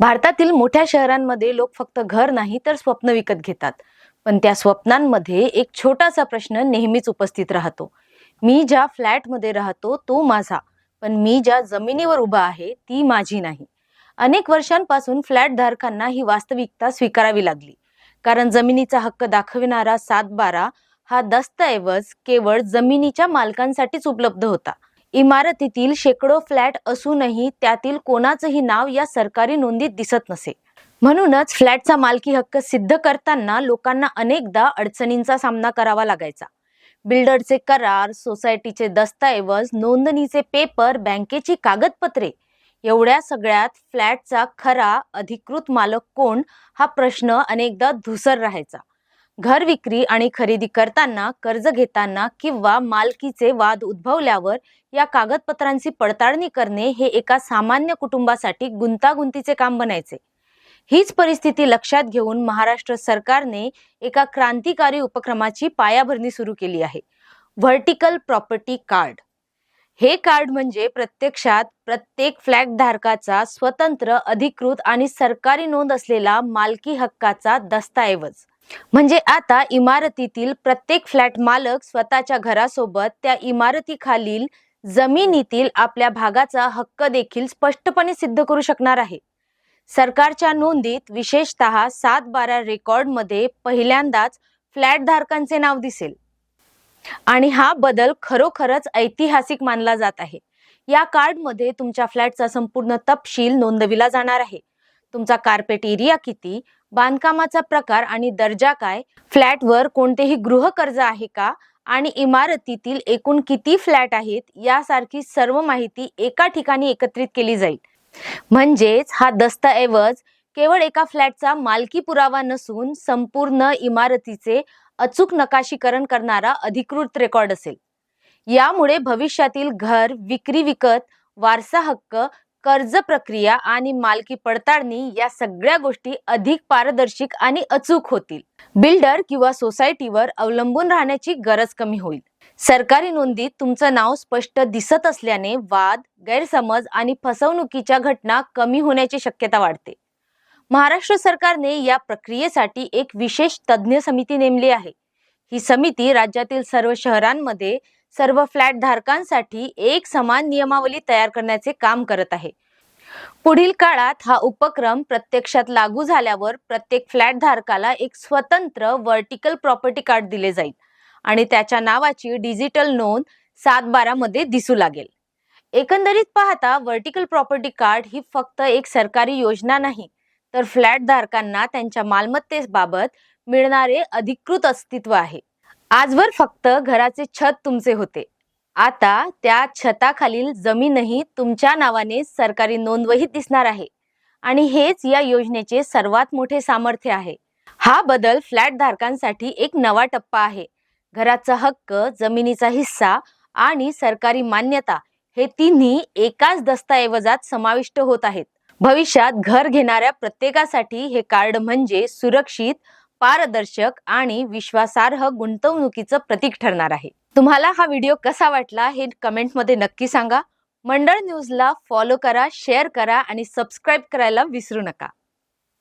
भारतातील मोठ्या शहरांमध्ये लोक फक्त घर नाही तर स्वप्न विकत घेतात. पण त्या स्वप्नांमध्ये एक छोटासा प्रश्न नेहमीच उपस्थित राहतो. मी ज्या फ्लॅटमध्ये राहतो तो माझा. पण मी ज्या जमिनीवर उभा आहे ती माझी नाही. अनेक वर्षांपासून फ्लॅट धारकांना ही वास्तविकता स्वीकारावी लागली. कारण जमिनीचा हक्क दाखविणारा सात बारा हा दस्तऐवज केवळ जमिनीच्या मालकांसाठीच उपलब्ध होता. इमारतीतील शेकडो फ्लॅट असूनही त्यातील कोणाचंही नाव या सरकारी नोंदीत दिसत नसे. म्हणूनच फ्लॅटचा मालकी हक्क सिद्ध करताना लोकांना अनेकदा अडचणींचा सामना करावा लागायचा. बिल्डरचे करार सोसायटीचे दस्तऐवज नोंदणीचे पेपर बँकेची कागदपत्रे एवढ्या सगळ्यात फ्लॅटचा खरा अधिकृत मालक कोण हा प्रश्न अनेकदा धुसर राहायचा. घर विक्री आणि खरेदी करताना कर्ज घेताना किंवा मालकीचे वाद उद्भवल्यावर या कागदपत्रांची पडताळणी करणे हे एका सामान्य कुटुंबासाठी गुंतागुंतीचे काम बनायचे. हीच परिस्थिती लक्षात घेऊन महाराष्ट्र सरकारने एका क्रांतिकारी उपक्रमाची पायाभरणी सुरू केली आहे. Vertical property card. हे कार्ड म्हणजे प्रत्यक्षात प्रत्येक फ्लॅट धारकाचा स्वतंत्र अधिकृत आणि सरकारी नोंद असलेला मालकी हक्काचा दस्तऐवज. म्हणजे आता इमारतीतील प्रत्येक फ्लॅट मालक स्वतःच्या घरासोबत त्या इमारतीखालील जमिनीतील आपल्या भागाचा हक्क देखील स्पष्टपणे सिद्ध करू शकणार आहे. सरकारच्या नोंदीत विशेषतः सात बारा रेकॉर्डमध्ये पहिल्यांदाच फ्लॅट धारकांचे नाव दिसेल. आणि हा बदल खरोखरच ऐतिहासिक मानला जात आहे. या कार्डमध्ये तुमच्या फ्लॅटचा संपूर्ण तपशील नोंदविला जाणार आहे. तुमचा कार्पेट एरिया किती? बांधकामाचा प्रकार आणि दर्जा काय? फ्लॅटवर कोणतेही गृहकर्ज आहे का? आणि इमारतीतील एकूण किती फ्लॅट आहेत? यासारखी सर्व माहिती एका ठिकाणी एकत्रित केली जाईल. म्हणजेच हा दस्तऐवज केवळ एका फ्लॅटचा मालकी पुरावा नसून संपूर्ण इमारतीचे अचूक नकाशीकरण करणारा अधिकृत रेकॉर्ड असेल. यामुळे भविष्यातील घर विक्री विकत वारसा हक्क कर्ज प्रक्रिया आणि मालकी पडताळणी या सगळ्या गोष्टी अधिक पारदर्शक आणि अचूक होतील. बिल्डर किंवा सोसायटीवर अवलंबून राहण्याची गरज कमी होईल. सरकारी नोंदीत तुमचं नाव स्पष्ट दिसत असल्याने वाद गैरसमज आणि फसवणुकीच्या घटना कमी होण्याची शक्यता वाढते. महाराष्ट्र सरकारने या प्रक्रियेसाठी एक विशेष तज्ज्ञ समिती नेमली आहे. ही समिती राज्यातील सर्व शहरांमध्ये सर्व फ्लॅट धारकांसाठी एक समान नियमावली तयार करण्याचे काम करत आहे. पुढील काळात हा उपक्रम प्रत्यक्षात लागू झाल्यावर प्रत्येक फ्लॅट धारकाला एक स्वतंत्र व्हर्टिकल प्रॉपर्टी कार्ड दिले जाईल आणि त्याच्या नावाची डिजिटल नोंद सात बारा मध्ये दिसू लागेल. एकंदरीत पाहता व्हर्टिकल प्रॉपर्टी कार्ड ही फक्त एक सरकारी योजना नाही तर फ्लॅट धारकांना त्यांच्या मालमत्तेबाबत मिळणारे अधिकृत अस्तित्व आहे. आजवर फक्त घराचे छत तुमचे होते. आता त्या छताखालील जमीनही तुमच्या नावाने सरकारी नोंदवहीत दिसणार आहे. आणि हेच या योजनेचे सर्वात मोठे सामर्थ्य आहे. हा बदल फ्लॅट धारकांसाठी एक नवा टप्पा आहे. घराचा हक्क जमिनीचा हिस्सा आणि सरकारी मान्यता हे तिन्ही एकाच दस्तऐवजात समाविष्ट होत आहेत. भविष्यात घर घेणाऱ्या प्रत्येकासाठी हे कार्ड म्हणजे सुरक्षित पारदर्शक आणि विश्वासार्ह गुंतवणुकीचं प्रतीक ठरणार आहे. तुम्हाला हा व्हिडिओ कसा वाटला हे कमेंटमध्ये नक्की सांगा. मंडळ न्यूजला फॉलो करा शेअर करा आणि सबस्क्राईब करायला विसरू नका.